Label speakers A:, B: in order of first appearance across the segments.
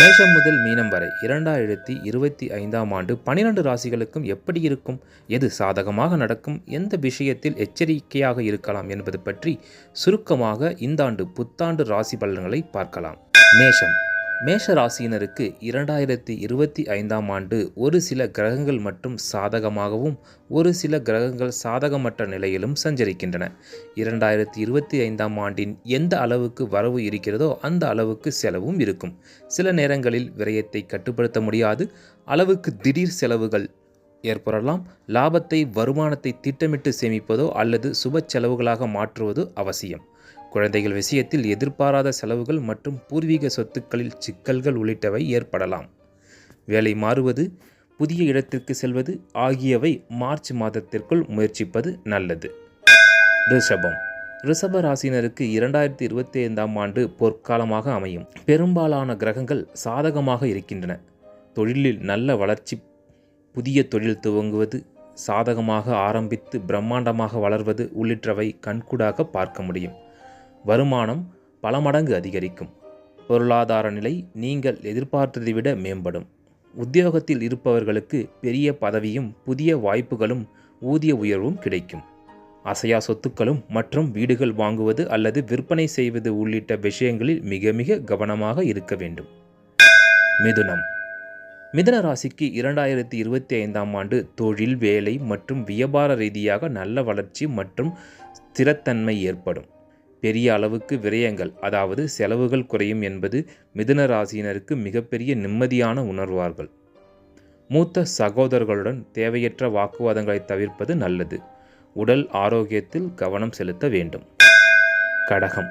A: மேஷம் முதல் மீனம் வரை இரண்டாயிரத்தி இருபத்தி ஐந்தாம் ஆண்டு பனிரெண்டு ராசிகளுக்கும் எப்படி இருக்கும் எது சாதகமாக நடக்கும் எந்த விஷயத்தில் எச்சரிக்கையாக இருக்கலாம் என்பது பற்றி சுருக்கமாக இந்த ஆண்டு புத்தாண்டு ராசி பலன்களை பார்க்கலாம். மேஷம் மேஷராசியினருக்கு இரண்டாயிரத்தி இருபத்தி ஐந்தாம் ஆண்டு ஒரு சில கிரகங்கள் மட்டும் சாதகமாகவும் ஒரு சில கிரகங்கள் சாதகமற்ற நிலையிலும் சஞ்சரிக்கின்றன. இரண்டாயிரத்தி இருபத்தி ஐந்தாம் ஆண்டின் எந்த அளவுக்கு வரவு இருக்கிறதோ அந்த அளவுக்கு செலவும் இருக்கும். சில நேரங்களில் விரயத்தை கட்டுப்படுத்த முடியாது. அளவுக்கு திடீர் செலவுகள் ஏற்படலாம். லாபத்தை வருமானத்தை திட்டமிட்டு சேமிப்பதோ அல்லது சுப செலவுகளாக மாற்றுவதோ அவசியம். குழந்தைகள் விஷயத்தில் எதிர்பாராத செலவுகள் மற்றும் பூர்வீக சொத்துக்களில் சிக்கல்கள் உள்ளிட்டவை ஏற்படலாம். வேலை மாறுவது புதிய இடத்திற்கு செல்வது ஆகியவை மார்ச் மாதத்திற்குள் முயற்சிப்பது நல்லது. ரிஷபம். ரிஷப ராசினருக்கு இரண்டாயிரத்தி இருபத்தி ஐந்தாம் ஆண்டு பொற்காலமாக அமையும். பெரும்பாலான கிரகங்கள் சாதகமாக இருக்கின்றன. தொழிலில் நல்ல வளர்ச்சி புதிய தொழில் துவங்குவது சாதகமாக ஆரம்பித்து பிரம்மாண்டமாக வளர்வது உள்ளிட்டவை கண்கூடாக பார்க்க முடியும். வருமானம் பல மடங்கு அதிகரிக்கும். பொருளாதார நிலை நீங்கள் எதிர்பார்த்ததை விட மேம்படும். உத்தியோகத்தில் இருப்பவர்களுக்கு பெரிய பதவியும் புதிய வாய்ப்புகளும் ஊதிய உயர்வும் கிடைக்கும். அசையா சொத்துக்களும் மற்றும் வீடுகள் வாங்குவது அல்லது விற்பனை செய்வது உள்ளிட்ட விஷயங்களில் மிக மிக கவனமாக இருக்க வேண்டும். மிதுனம். மிதுன ராசிக்கு இரண்டாயிரத்தி இருபத்தி ஐந்தாம் ஆண்டு தொழில் வேலை மற்றும் வியாபார ரீதியாக நல்ல வளர்ச்சி மற்றும் ஸ்திரத்தன்மை ஏற்படும். பெரிய அளவுக்கு விரயங்கள் அதாவது செலவுகள் குறையும் என்பது மிதுன ராசியினருக்கு மிகப்பெரிய நிம்மதியான உணர்வார்கள். மூத்த சகோதரர்களுடன் தேவையற்ற வாக்குவாதங்களை தவிர்ப்பது நல்லது. உடல் ஆரோக்கியத்தில் கவனம் செலுத்த வேண்டும். கடகம்.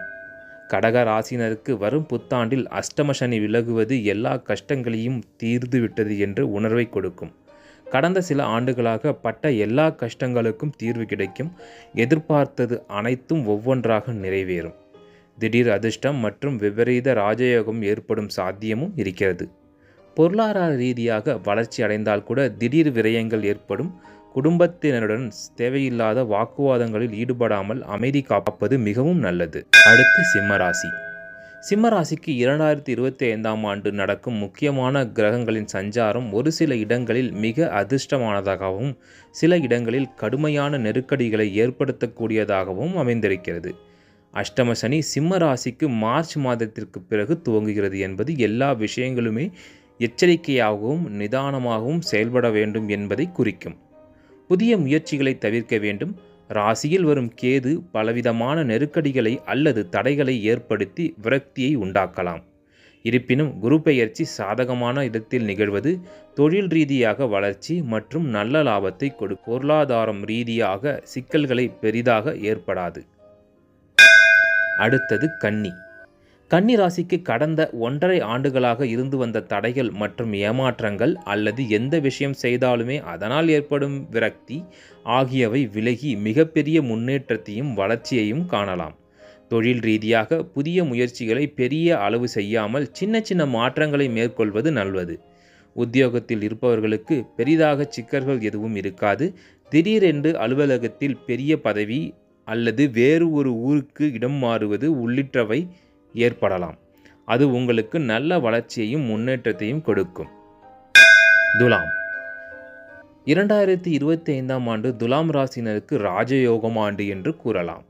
A: கடக ராசினருக்கு வரும் புத்தாண்டில் அஷ்டம சனி விலகுவது எல்லா கஷ்டங்களையும் தீர்ந்துவிட்டது என்று உணர்வை கொடுக்கும். கடந்த சில ஆண்டுகளாக பட்ட எல்லா கஷ்டங்களுக்கும் தீர்வு கிடைக்கும். எதிர்பார்த்தது அனைத்தும் ஒவ்வொன்றாக நிறைவேறும். திடீர் அதிர்ஷ்டம் மற்றும் விபரீத ராஜயோகம் ஏற்படும் சாத்தியமும் இருக்கிறது. பொருளாதார ரீதியாக வளர்ச்சி அடைந்தால் கூட திடீர் விரயங்கள் ஏற்படும். குடும்பத்தினருடன் தேவையில்லாத வாக்குவாதங்களில் ஈடுபடாமல் அமைதி காப்பது மிகவும் நல்லது. அடுத்து சிம்மராசி சிம்மராசிக்கு இரண்டாயிரத்தி இருபத்தி ஐந்தாம் ஆண்டு நடக்கும் முக்கியமான கிரகங்களின் சஞ்சாரம் ஒரு சில இடங்களில் மிக அதிர்ஷ்டமானதாகவும் சில இடங்களில் கடுமையான நெருக்கடிகளை ஏற்படுத்தக்கூடியதாகவும் அமைந்திருக்கிறது. அஷ்டம சனி சிம்ம ராசிக்கு மார்ச் மாதத்திற்கு பிறகு துவங்குகிறது என்பது எல்லா விஷயங்களுமே எச்சரிக்கையாகவும் நிதானமாகவும் செயல்பட வேண்டும் என்பதை குறிக்கும். புதிய முயற்சிகளை தவிர்க்க வேண்டும். ராசியில் வரும் கேது பலவிதமான நெருக்கடிகளை அல்லது தடைகளை ஏற்படுத்தி விரக்தியை உண்டாக்கலாம். இருப்பினும் குரு பெயர்ச்சி சாதகமான இடத்தில் நிகழ்வது தொழில் ரீதியாக வளர்ச்சி மற்றும் நல்ல லாபத்தை கொடு பொருளாதாரம் ரீதியாக சிக்கல்களை பெரிதாக ஏற்படாது. அடுத்தது கன்னி. கன்னிராசிக்கு கடந்த ஒன்றரை ஆண்டுகளாக இருந்து வந்த தடைகள் மற்றும் ஏமாற்றங்கள் அல்லது எந்த விஷயம் செய்தாலுமே அதனால் ஏற்படும் விரக்தி ஆகியவை விலகி மிகப்பெரிய முன்னேற்றத்தையும் வளர்ச்சியையும் காணலாம். தொழில் ரீதியாக புதிய முயற்சிகளை பெரிய அளவு செய்யாமல் சின்ன சின்ன மாற்றங்களை மேற்கொள்வது நல்லது. உத்தியோகத்தில் இருப்பவர்களுக்கு பெரிதாக சிக்கல்கள் எதுவும் இருக்காது. திடீரென்று அலுவலகத்தில் பெரிய பதவி அல்லது வேறு ஒரு ஊருக்கு இடம் மாறுவது உள்ளிட்டவை ஏற்படலாம். அது உங்களுக்கு நல்ல வளர்ச்சியையும் முன்னேற்றத்தையும் கொடுக்கும். துலாம். இரண்டாயிரத்தி இருபத்தி ஐந்தாம் ஆண்டு துலாம் ராசினருக்கு ராஜயோகம் ஆண்டு என்று கூறலாம்.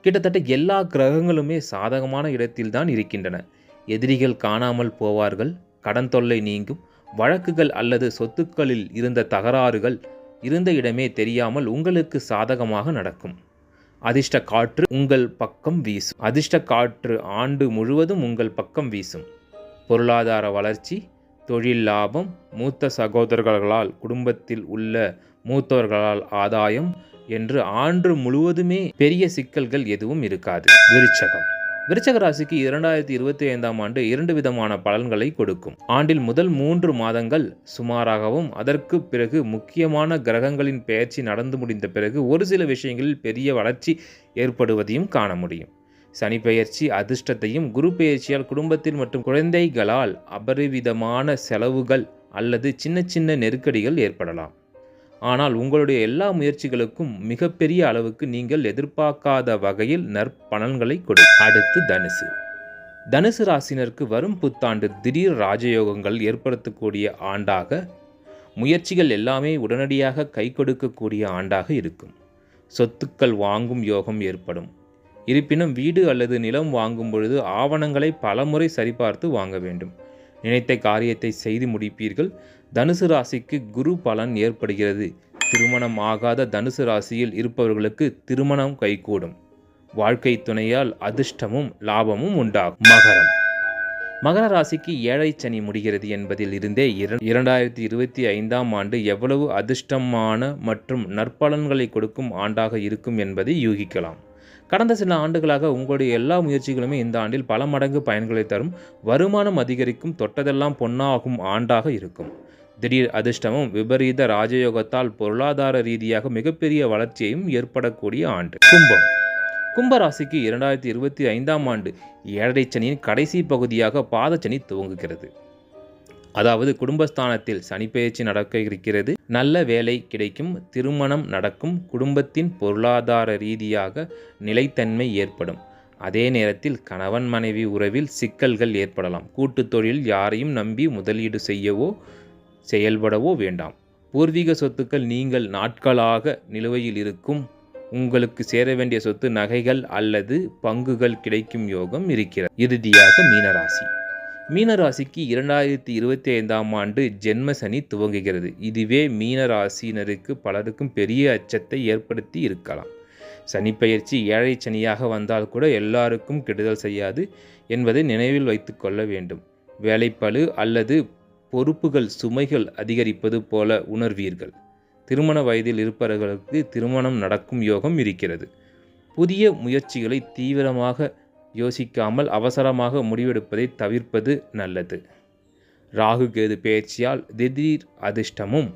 A: கிட்டத்தட்ட எல்லா கிரகங்களுமே சாதகமான இடத்தில்தான் இருக்கின்றன. எதிரிகள் காணாமல் போவார்கள் கடன் தொல்லை நீங்கும் வழக்குகள் அல்லது சொத்துக்களில் இருந்த தகராறுகள் இருந்த இடமே தெரியாமல் உங்களுக்கு சாதகமாக நடக்கும். அதிர்ஷ்ட காற்று உங்கள் பக்கம் வீசும். அதிர்ஷ்ட காற்று ஆண்டு முழுவதும் உங்கள் பக்கம் வீசும். பொருளாதார வளர்ச்சி தொழில் லாபம் மூத்த சகோதரர்களால் குடும்பத்தில் உள்ள மூத்தவர்களால் ஆதாயம் என்று ஆண்டு முழுவதுமே பெரிய சிக்கல்கள் எதுவும் இருக்காது. விருச்சகம். விருச்சக ராசிக்கு இரண்டாயிரத்தி இருபத்தி ஐந்தாம் ஆண்டு இரண்டு விதமான பலன்களை கொடுக்கும். ஆண்டில் முதல் மூன்று மாதங்கள் சுமாராகவும் அதற்கு பிறகு முக்கியமான கிரகங்களின் பெயர்ச்சி நடந்து முடிந்த பிறகு ஒரு சில விஷயங்களில் பெரிய வளர்ச்சி ஏற்படுவதையும் காண முடியும். சனி பெயர்ச்சி அதிர்ஷ்டத்தையும் குரு பெயர்ச்சியால் குடும்பத்தில் மற்றும் குழந்தைகளால் அபரிவிதமான செலவுகள் அல்லது சின்ன சின்ன நெருக்கடிகள் ஏற்படலாம். ஆனால் உங்களுடைய எல்லா முயற்சிகளுக்கும் மிகப்பெரிய அளவுக்கு நீங்கள் எதிர்பார்க்காத வகையில் நற்பலன்களை கொடு. அடுத்து தனுசு. தனுசு ராசினருக்கு வரும் புத்தாண்டு திடீர் ராஜயோகங்கள் ஏற்படுத்தக்கூடிய ஆண்டாக முயற்சிகள் எல்லாமே உடனடியாக கை கொடுக்கக்கூடிய ஆண்டாக இருக்கும். சொத்துக்கள் வாங்கும் யோகம் ஏற்படும். இருப்பினும் வீடு அல்லது நிலம் வாங்கும் பொழுது ஆவணங்களை பலமுறை சரிபார்த்து வாங்க வேண்டும். நினைத்த காரியத்தை செய்து முடிப்பீர்கள். தனுசு ராசிக்கு குரு பலன் ஏற்படுகிறது. திருமணம் ஆகாத தனுசு ராசியில் இருப்பவர்களுக்கு திருமணம் கைகூடும். வாழ்க்கை துணையால் அதிர்ஷ்டமும் லாபமும் உண்டாகும். மகரம். மகர ராசிக்கு ஏழை சனி முடிகிறது என்பதில் இருந்தே இர- இரண்டாயிரத்தி இருபத்தி ஐந்தாம் ஆண்டு எவ்வளவு அதிர்ஷ்டமான மற்றும் நற்பலன்களை கொடுக்கும் ஆண்டாக இருக்கும் என்பதை யூகிக்கலாம். கடந்த சில ஆண்டுகளாக உங்களுடைய எல்லா முயற்சிகளுமே இந்த ஆண்டில் பல மடங்கு பயன்களை தரும். வருமானம் அதிகரிக்கும் தொட்டதெல்லாம் பொன்னாகும் ஆண்டாக இருக்கும். திடீர் அதிர்ஷ்டமும் விபரீத ராஜயோகத்தால் பொருளாதார ரீதியாக மிகப்பெரிய வளர்ச்சியையும் ஏற்படக்கூடிய ஆண்டு. கும்பம். கும்பராசிக்கு இரண்டாயிரத்தி இருபத்தி ஐந்தாம் ஆண்டு ஏழரை சனியின் கடைசி பகுதியாக பாதச்சனி துவங்குகிறது. அதாவது குடும்பஸ்தானத்தில் சனி பெயர்ச்சி நடக்க இருக்கிறது. நல்ல வேலை கிடைக்கும் திருமணம் நடக்கும் குடும்பத்தின் பொருளாதார ரீதியாக நிலைத்தன்மை ஏற்படும். அதே நேரத்தில் கணவன் மனைவி உறவில் சிக்கல்கள் ஏற்படலாம். கூட்டுத் தொழில் யாரையும் நம்பி முதலீடு செய்யவோ செயல்படவோ வேண்டாம். பூர்வீக சொத்துக்கள் நீங்கள் நாட்களாக நிலுவையில் இருக்கும். உங்களுக்கு சேர வேண்டிய சொத்து நகைகள் அல்லது பங்குகள் கிடைக்கும் யோகம் இருக்கிறது. இறுதியாக மீனராசி. மீனராசிக்கு இரண்டாயிரத்தி இருபத்தி ஐந்தாம் ஆண்டு ஜென்ம சனி துவங்குகிறது. இதுவே மீனராசினருக்கு பலருக்கும் பெரிய அச்சத்தை ஏற்படுத்தி இருக்கலாம். சனிப்பெயர்ச்சி ஏழை சனியாக வந்தால் கூட எல்லாருக்கும் கெடுதல் செய்யாது என்பதை நினைவில் வைத்துக்கொள்ள வேண்டும். வேலைப்பளு அல்லது பொறுப்புகள் சுமைகள் அதிகரிப்பது போல உணர்வீர்கள். திருமண வயதில் இருப்பவர்களுக்கு திருமணம் நடக்கும் யோகம் இருக்கிறது. புதிய முயற்சிகளை தீவிரமாக யோசிக்காமல் அவசரமாக முடிவெடுப்பதை தவிர்ப்பது நல்லது. ராகு கேது பேச்சியால் திடீர் அதிர்ஷ்டமும்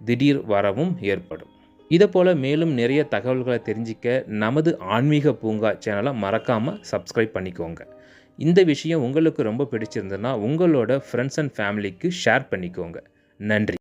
A: திடீர் வரவும் ஏற்படும். இதைப்போல் மேலும் நிறைய தகவல்களை தெரிஞ்சிக்க நமது ஆன்மீக பூங்கா சேனலை மறக்காமல் சப்ஸ்கிரைப் பண்ணிக்கோங்க. இந்த விஷயம் உங்களுக்கு ரொம்ப பிடிச்சிருந்ததுன்னா உங்களோட ஃப்ரெண்ட்ஸ் அண்ட் ஃபேமிலிக்கு ஷேர் பண்ணிக்கோங்க. நன்றி.